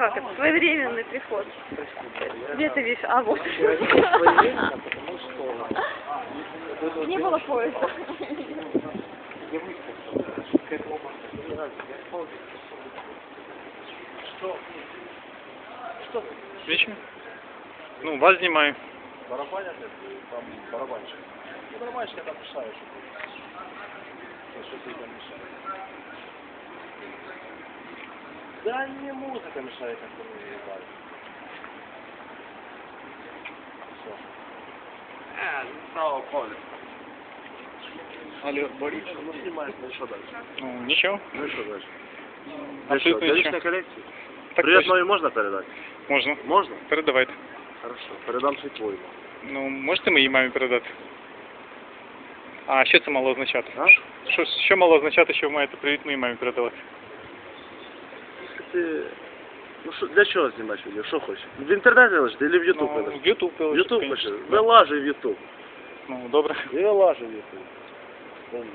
как это, своевременный приход. Где ты видишь? А, вот. Своевременно, потому что Не было поезда. Что? Что? Вічно? Ну, вас знімаю. Барабанят там барабанщик. Ну, барабанщик я там мешаю, что Что ты там мешаешь? Да не музыка мешает, как ты не ебать. Все. Е, стало поле. Але Борис, ну снимаешь, ну что дальше? Ну, нічого. Ну и что дальше? Абсолютно Для ничего. личной коллекции? Так Привет точно. маме можно передать? Можна. Можно? Передавайте. Хорошо, передам ще твою. Ну, можете моїй мамі передати? А що це мало означати? А? Що, що мало означати, що ви маєте привіт моїй мамі передавати? Ти... Ну що, для чого знімати відео? Що хочеш? В інтернеті лежить или в Ютуб ну, вилежить? в Ютуб В Ютуб конечно. хочеш? Вилажуй в Ютуб. Ну, добре. І вилажуй в Ютуб.